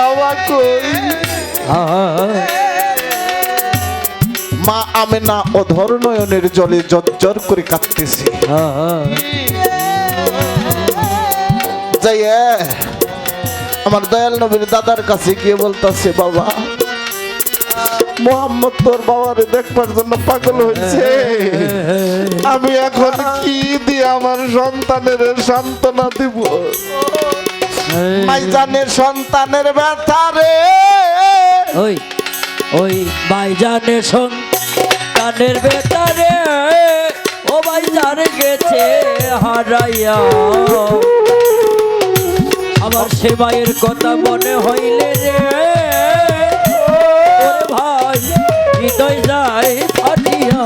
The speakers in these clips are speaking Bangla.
বাবা কই? মা অধর নয়নের জলে জর্জর করে কাঁদতেছে। আমার দয়াল নবীর দাদার কাছে গিয়ে বলতাছে, বাবা, মোহাম্মদ তোর বাবারে দেখবার জন্য পাগল হয়েছে। আমি এখন কি দিয়ে আমার সন্তানের সান্ত্বনা দিব? মাইজানের সন্তানের ব্যথা রে। ওই ওই ভাইজানের সন কানের বেতারে ও ভাইজান গেছে হারাইয়া। আমার সে মায়ের কথা মনে হইলে রে। ভাই হৃদয় যায় ফাটিয়া।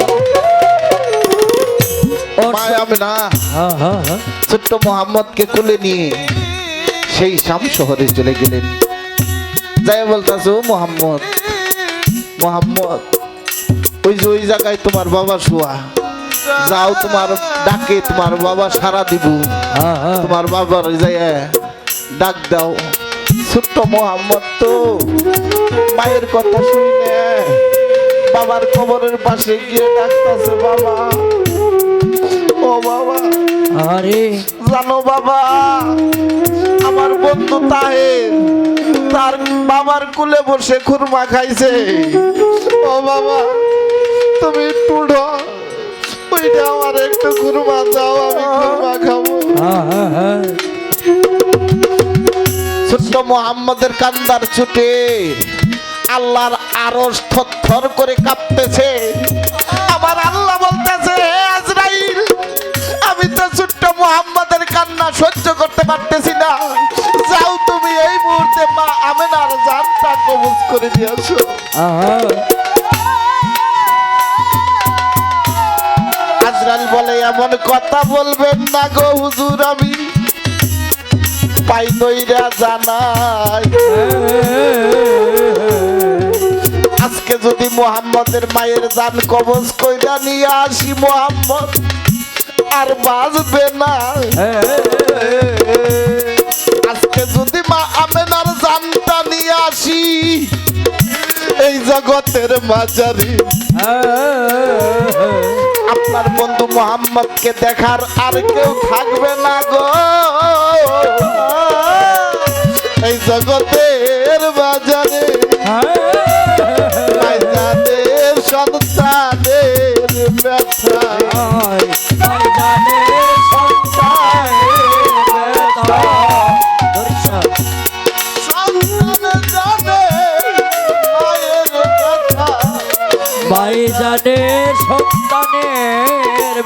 আমি না হা হা হা ছোট্ট মোহাম্মদকে কোলে নিয়ে। সেই শাম শহরে চলে গেলেন। যাই বলতাছে মোহাম্মদ মোহাম্মদ ওই যে ওই জায়গায় তোমার বাবা শোয়া। যাও তোমার ডাকে তোমার বাবা সারা দিব। হা হা তোমার বাবার যাই ডাক দাও। ছোট্ট মোহাম্মদ তো মায়ের কথা শুনে বাবার খবরের পাশে গিয়ে ডাকতাছে বাবা। ও বাবা। আরে। জানো বাবা আমার বন্ধু তাহের তার বাবার কুলে বসে খুরমা খাইছে। ও বাবা তুমি টুডো ওইটা আমার একটু খুরমা দাও আমি খুরমা খাব। হা হা হা ছোট্ট মোহাম্মদের কান্দার ছুটে আল্লাহর আরস থর করে কাঁপতেছে। আমার আল্লাহ মোহাম্মদের কান্না সহ্য করতে পারতেছি না। যাও তুমি এই মুহূর্তে মা আমেনার জানটা কবজ করে দিয়ে আসো। আহা বলে, এমন কথা বলবেন না গো হুজুর আমি। পাই দইরা জানাই। আজকে যদি মোহাম্মদের মায়ের জান কবজ কইরা নিয়ে আসি মোহাম্মদ আর বাজবে না। আজকে যদি মা আমেনার জানটা নিয়ে আসি এই জগতের মাঝারি। আপনার বন্ধু মোহাম্মদকে দেখার আর কেউ থাকবে না গো। এই জগতের বাজারে বাজারের সন্তানের ব্যথা। জানে সন্তানের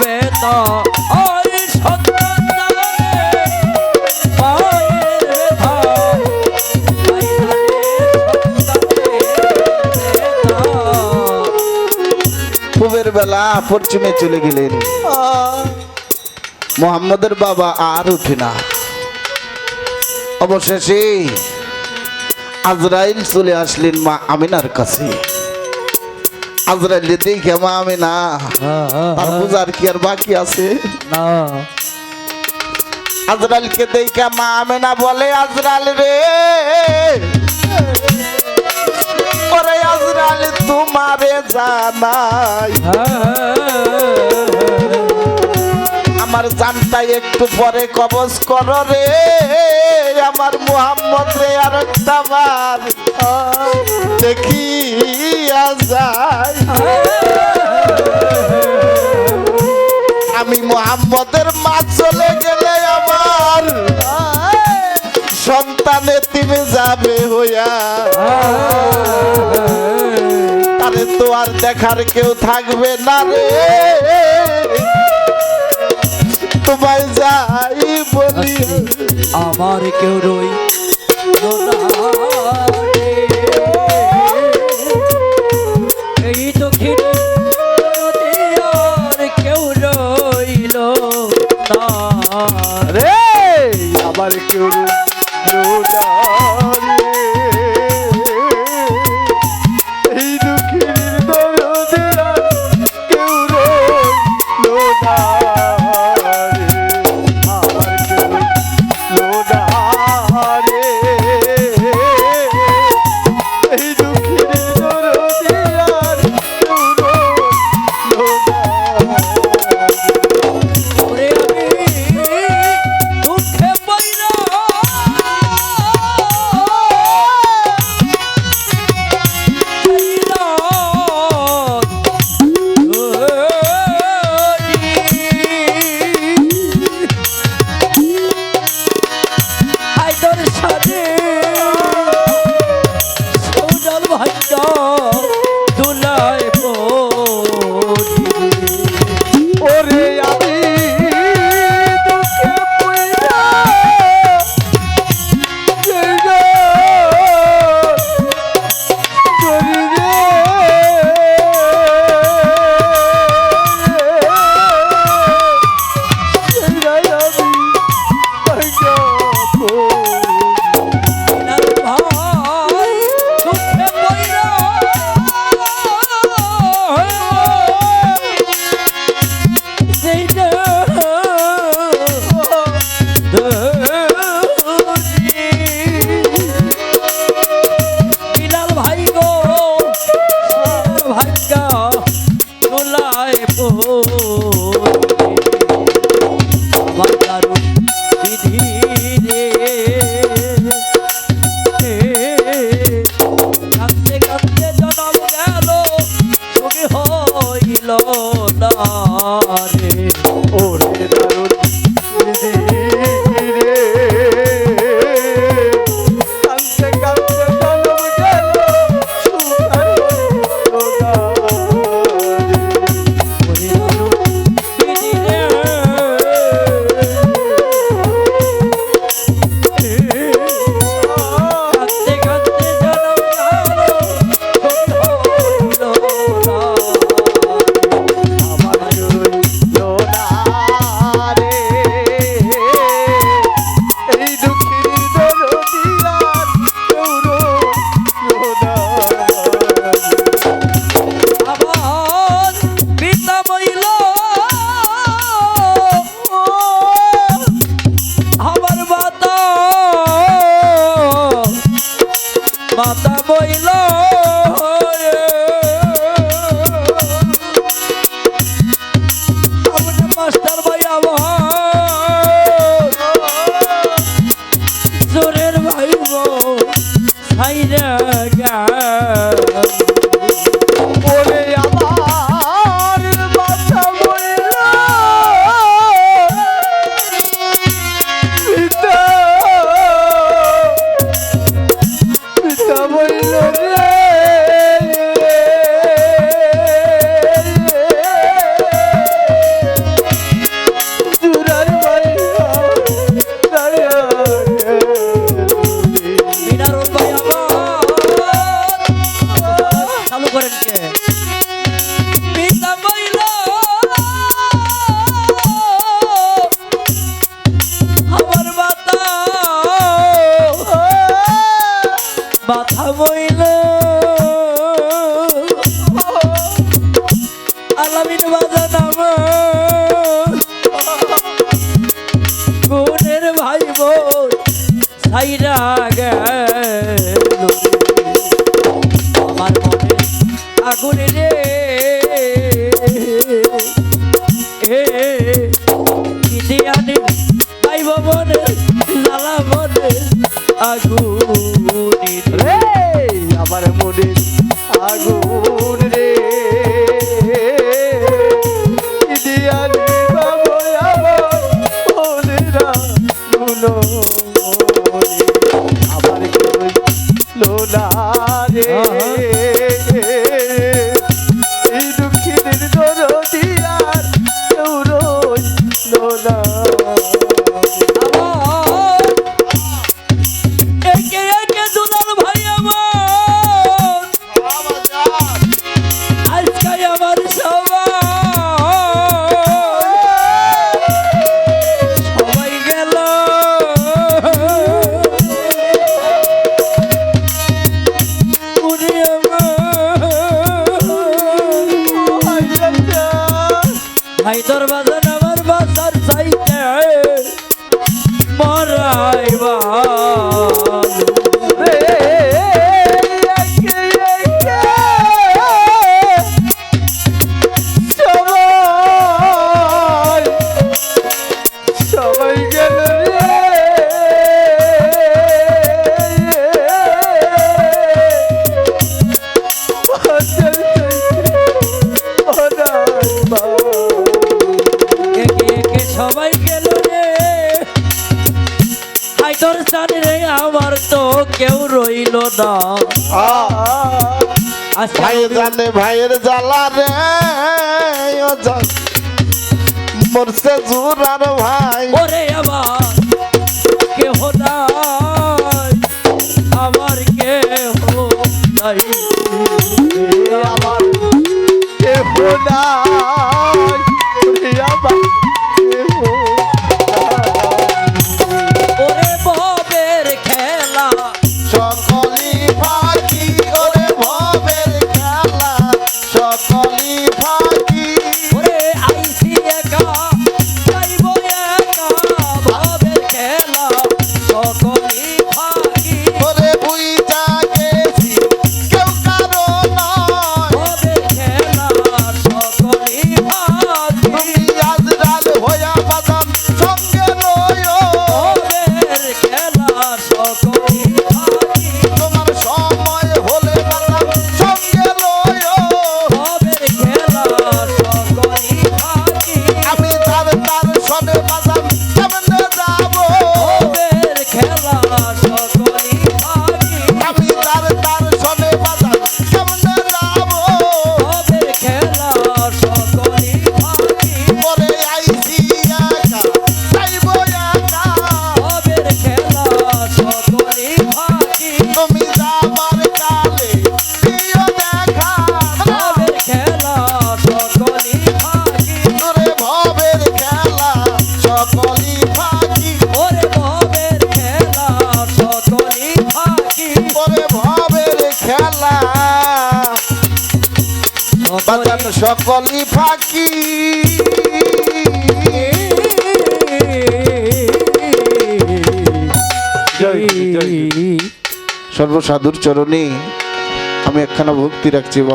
বেলা পশ্চিমে চলে গেলেন। মোহাম্মদের বাবা আর উঠে না। অবশেষে আজরাইল চলে আসলেন মা আমিনার কাছে। আজরাইল দেখে মা আমিনা তার বুঝার কি আর বাকি আছে? না। আজরাইলকে দেখে মা আমি না বলে আজরাইল রে। ওরে আজরাইল তোমারে জানাই। আমার জানটা একটু পরে কবজ কর রে। আমার মোহাম্মদ রে আর বার। দেখি আমি মোহাম্মদের মা চলে গেলে আমার সন্তানে তিনি যাবে হইয়া। তারে তো আর দেখার কেউ থাকবে না রে। তোমায় যাই বলি। আমার কেউ রই এই দক্ষিণ কেউ রইল রে আমার কেউ matar. হাইরা আমার মনে আগুন রে। পাইব মনে লালা মনে আগুন। রে আমার মনে আগুন হাইদর বাজার আমার বাজার চাইতে মরাইবা কেউ রইল না। আচ্ছা, ভাই জানে ভাইয়ের জ্বালা রে মরছে জুরার ভাই। ও voy a সকলি ফাঁকি সর্বসাধুর চরণে আমি একখানা ভক্তি রাখছি